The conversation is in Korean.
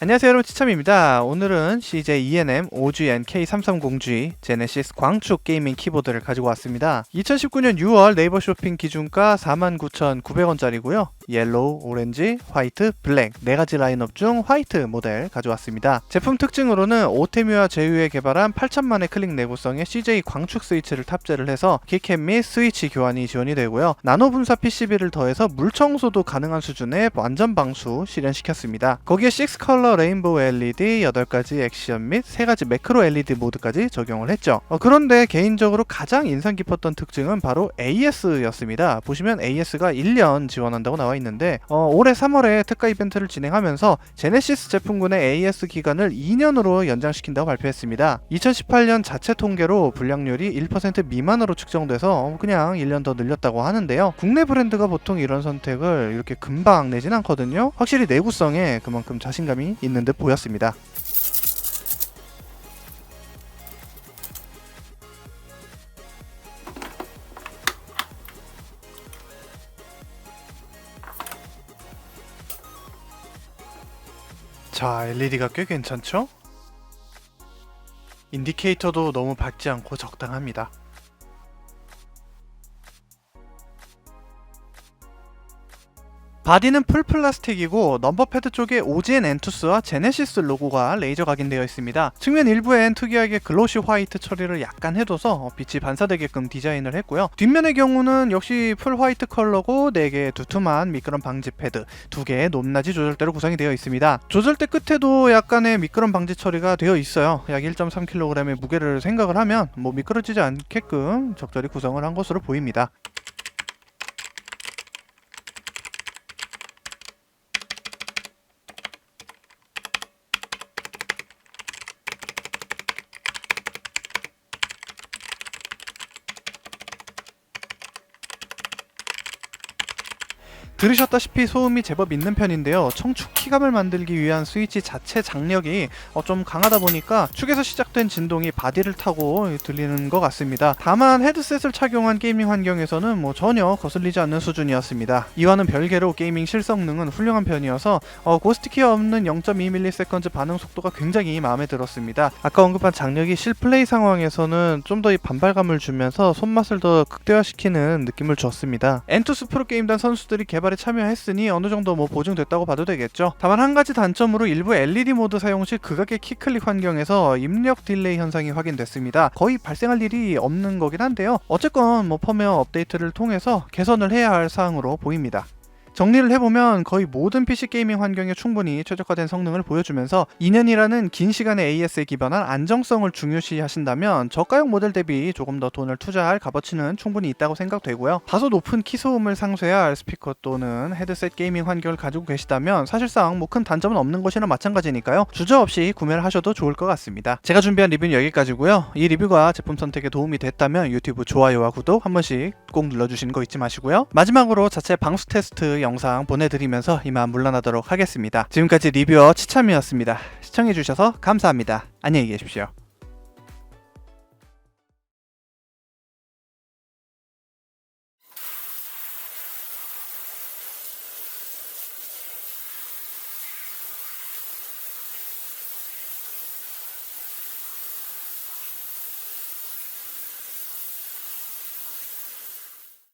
안녕하세요 여러분 치참입니다. 오늘은 CJ ENM 5GN K330G 제네시스 광축 게이밍 키보드를 가지고 왔습니다. 2019년 6월 네이버 쇼핑 기준가 49,900원짜리고요. 옐로우, 오렌지, 화이트, 블랙 네 가지 라인업 중 화이트 모델 가져왔습니다. 제품 특징으로는 오테뮤와 제휴에 개발한 8천만의 클릭 내구성의 CJ 광축 스위치를 탑재를 해서 키캡 및 스위치 교환이 지원이 되고요. 나노 분사 PCB를 더해서 물 청소도 가능한 수준의 완전 방수 실현시켰습니다. 거기에 6 컬러 레인보우 LED 8가지 액션 및 3가지 매크로 LED 모드까지 적용을 했죠. 어, 그런데 개인적으로 가장 인상 깊었던 특징은 바로 AS였습니다. 보시면 AS가 1년 지원한다고 나와 있는데 어, 올해 3월에 특가 이벤트를 진행하면서 제네시스 제품군의 AS 기간을 2년으로 연장시킨다고 발표했습니다. 2018년 자체 통계로 불량률이 1% 미만으로 측정돼서 그냥 1년 더 늘렸다고 하는데요. 국내 브랜드가 보통 이런 선택을 이렇게 금방 내진 않거든요. 확실히 내구성에 그만큼 자신감이 있는 듯 보였습니다. 자, LED가 꽤 괜찮죠? 인디케이터도 너무 밝지 않고 적당합니다. 바디는 풀 플라스틱이고 넘버 패드 쪽에 OGN 엔투스와 제네시스 로고가 레이저 각인되어 있습니다. 측면 일부엔 특이하게 글로시 화이트 처리를 약간 해둬서 빛이 반사되게끔 디자인을 했고요. 뒷면의 경우는 역시 풀 화이트 컬러고 4개의 두툼한 미끄럼 방지 패드, 2개의 높낮이 조절대로 구성이 되어 있습니다. 조절대 끝에도 약간의 미끄럼 방지 처리가 되어 있어요. 약 1.3kg의 무게를 생각을 하면 뭐 미끄러지지 않게끔 적절히 구성을 한 것으로 보입니다. 들으셨다시피 소음이 제법 있는 편인데요. 청축 키감을 만들기 위한 스위치 자체 장력이 어, 좀 강하다 보니까 축에서 시작된 진동이 바디를 타고 들리는 것 같습니다. 다만 헤드셋을 착용한 게이밍 환경에서는 뭐 전혀 거슬리지 않는 수준이었습니다. 이와는 별개로 게이밍 실성능은 훌륭한 편이어서 어, 고스트키 없는 0.2ms 반응 속도가 굉장히 마음에 들었습니다. 아까 언급한 장력이 실플레이 상황에서는 좀 더 이 반발감을 주면서 손맛을 더 극대화시키는 느낌을 줬습니다. 엔투스 프로게임단 선수들이 개발에 참여했으니 어느 정도 뭐 보증됐다고 봐도 되겠죠. 다만 한 가지 단점으로 일부 LED 모드 사용 시 극악의 키클릭 환경에서 입력 딜레이 현상이 확인됐습니다. 거의 발생할 일이 없는 거긴 한데요. 어쨌건 뭐 펌웨어 업데이트를 통해서 개선을 해야 할 사항으로 보입니다. 정리를 해보면 거의 모든 PC 게이밍 환경에 충분히 최적화된 성능을 보여주면서 2년이라는 긴 시간의 AS에 기반한 안정성을 중요시 하신다면 저가형 모델 대비 조금 더 돈을 투자할 값어치는 충분히 있다고 생각되고요. 다소 높은 키 소음을 상쇄할 스피커 또는 헤드셋 게이밍 환경을 가지고 계시다면 사실상 뭐 큰 단점은 없는 것이나 마찬가지니까요. 주저없이 구매를 하셔도 좋을 것 같습니다. 제가 준비한 리뷰는 여기까지고요. 이 리뷰가 제품 선택에 도움이 됐다면 유튜브 좋아요와 구독 한 번씩 꼭 눌러주시는 거 잊지 마시고요. 마지막으로 자체 방수 테스트 영상 보내드리면서 이만 물러나도록 하겠습니다. 지금까지 리뷰어 치참이었습니다. 시청해주셔서 감사합니다. 안녕히 계십시오.